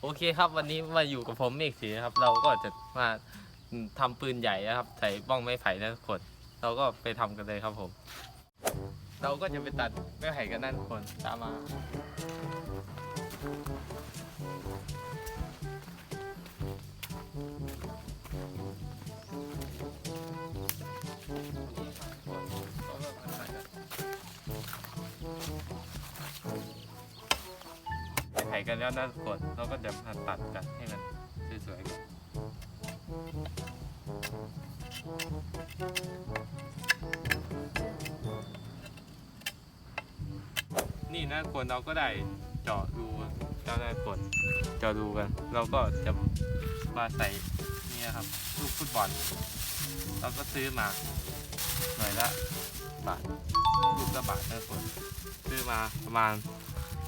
โอเคครับวันนี้มาอยู่กับผมเมฆศรีนะครับ เราก็จะมาทำปืนใหญ่นะครับ ใส่บ้องไม้ไผ่นะทุกคนเราก็ไปทำกันเลยครับผม เราก็จะไปตัดไม้ไผ่กันนั่นคนตามมา กันแล้วนะทุกคนเราก็จะมาตัดกันให้มันสวยๆกันนี่นะคนเราก็ได้เจาะรูแล้วนะทุกคนเจาะรูกัน เราก็จะมาใส่เนี่ยครับลูกฟุตบอลเราก็ซื้อมาหน่อยละบาทลูกละบาทนะคนซื้อมาประมาณ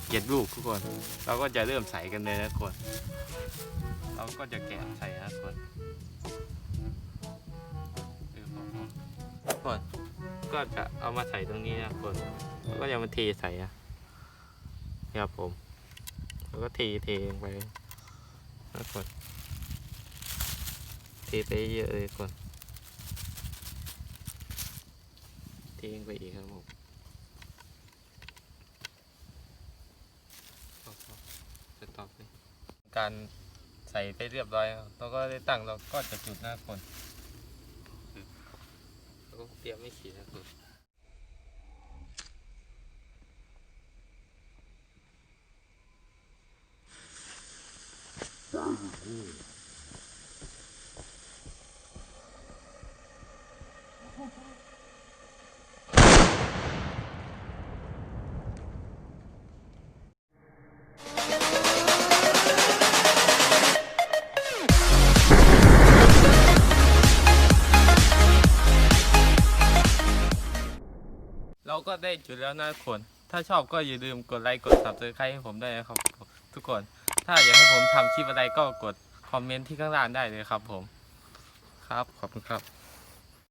เจ็ดลูกทุกคน เราก็จะเริ่มใส่กันเลยนะคน เราก็จะแกะใส่นะคนคนก็จะเอามาใส่ตรงนี้นะคนแล้วก็จะมาเทใส่นะครับผม แล้วก็เทเทลงไปนะคนเทไปเยอะเลยคนเทลงไปอีกครับผม จะตอบเลย การใส่ไปเรียบร้อยแล้วเราก็ได้ตั้งเราก็จะจุดหน้าคนแล้วก็เตรียมไม่ขีดนะคุณ เราก็ได้จุดแล้วนะคน ถ้าชอบก็อย่าลืมกดไลค์กด subscribe ให้ผมด้วยนะครับทุกคน ถ้าอยากให้ผมทำคลิปอะไรก็กดคอมเมนต์ที่ข้างล่างได้เลยครับผม ครับ ขอบคุณครับ